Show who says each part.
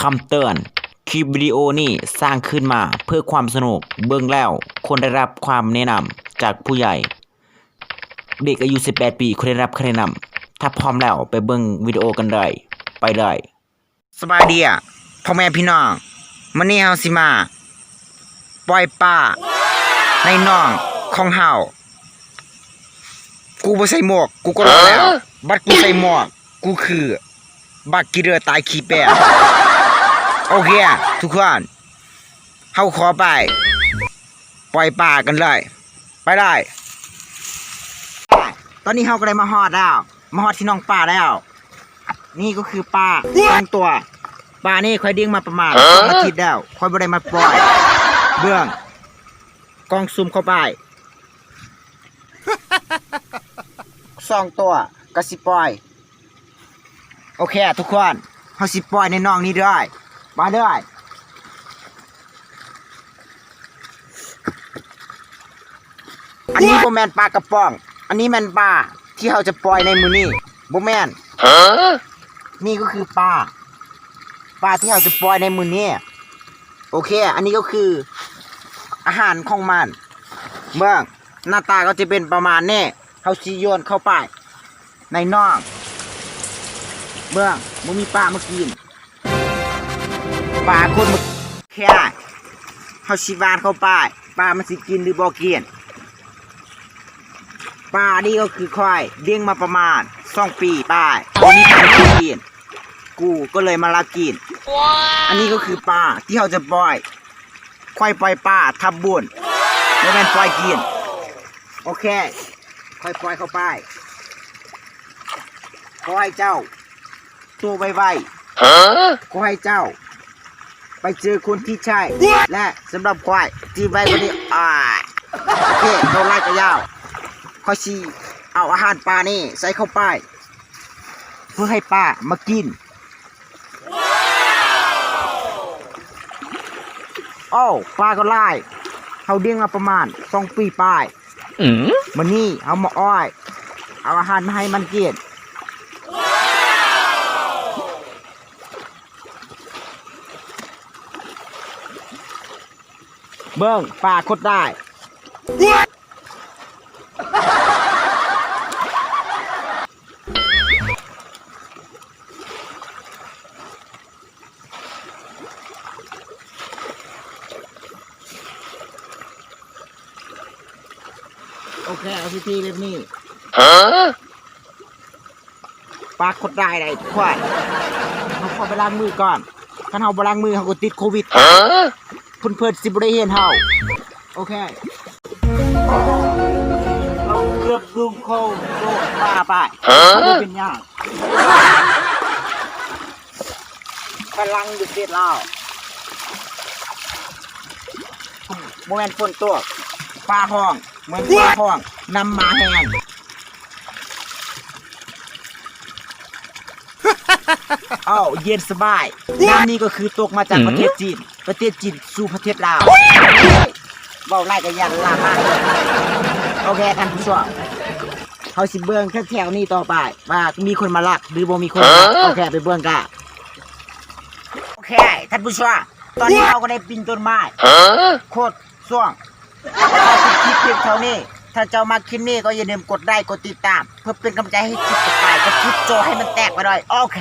Speaker 1: คำเตือน คลิปวิดีโอนี้สร้างขึ้นมาเพื่อความสนุกเบื้องแล้วควรได้รับความแนะนำจากผู้ใหญ่ เด็กอายุ 18 ปีควรได้รับคำแนะนำถ้าพร้อมแล้วไปเบิ่งวิดีโอกันเลยไปเลย
Speaker 2: สบายดีอะพ่อแม่พี่น้องมื้อนี้เฮาสิมา ปล่อยปลาในหนองของเฮากูบ่ใส่หมวก กูก็รอแล้ว บัดกูใส่หมวก กูคือ บักกีเรือตายขี้แปะ โอเคอะทุกคนเฮาขอไป ปล่อยปลากันเลย ไปได้ ตอนนี้เฮาก็ได้มาฮอดแล้ว มาฮอดที่หน้องปลาแล้ว นี่ก็คือปลาสองตัวปลานี่ค่อยเดิ้งมาประมาณสองอาทิตย์แล้วค่อยบ่ได้มาปล่อย เบื้องกล้องซูมเข้าไปสองตัวก็สิปล่อย โอเค ทุกคนเฮาสิปล่อยในน้องนี้ด้วย มาด้วยอันนี้บ่แม่นปลากระป๋อง อันนี้แม่นปลาที่เราจะปล่อยในมื้อนี้บ่แม่นนี่ก็คือปลา ปลาที่เราจะปล่อยในมือนี้โอเค อันนี้ก็คืออาหารของมันเมื่องหน้าตาก็จะเป็นประมาณนี้เขาซีโยนเข้าไป ในน่องเมื่องมันมีปลามากิน ปลาคนมาแค่เขาชีวานเข้าไปปลามันสิกินหรือบอกินปลานี่ก็คือควายเลี้ยงมาประมาณสองปีป้ายตัวนี้ทำกินกูก็เลยมาลากิน อันนี้ก็คือปลาที่เราจะปล่อยควายปล่อยปลาทับบุญไม่เป็นปล่อยกิน โอเค ค่อยปล่อยเข้าไปขอให้เจ้า ตัวไวๆขอให้เจ้า ไปเจอคนที่ใช่ และสำหรับควายที่ไว้วันนี้อ่าโอเคโดนไล่กระยาวคอยชีเอาอาหารปลานี่ใส่เข้าไป เพื่อให้ปลามากินโอ้ปลาก็ไล่เขาเลี้ยงมาประมาณสองปีปลายมันนี่เอามาอ้อย เอาอาหารมาให้มันกิน เบิ้งปลาคดได้ โอเคเอาทีทีเล่มนี้ปลาคดได้เลยควายเขาขอไปล้างมือก่อนถ้าเขาไปล้างมือเขาก็ติดโควิด เพื่อนเพื่อนๆสิบได้เห็นเฮาโอเคเราเกือบดุมโคงโดดป่าไปไม่เป็นยากกำลังดึกเด็ดเราโมเมนต์ฝนตัวปลาห้องเหมือนปลาห้องนำหมาแหงอ้าวเย็นสบายน้ำนี้ก็คือตกมาจากประเทศจีน ประเทศจีนสู่ประเทศลาวเบาไล่กันยันลามากโอเคท่านผู้ชมเขาสิเบื้องแถวๆนี้ต่อไปว่ามีคนมาลักหรือบ่มีคนมาลักโอเคไปเบื้องกันโอเคท่านผู้ชมตอนนี้เราก็ได้ปีนต้นไม้โคตรส่วงถ้าคลิปเพียงเท่านี้ถ้าเจ้ามาคลิปนี้ก็อย่าลืมกดไลค์กดติดตาม เพื่อเป็นกำลังใจให้คลิปต่อไปก็คลิปโจให้มันแตกไปหน่อยโอเค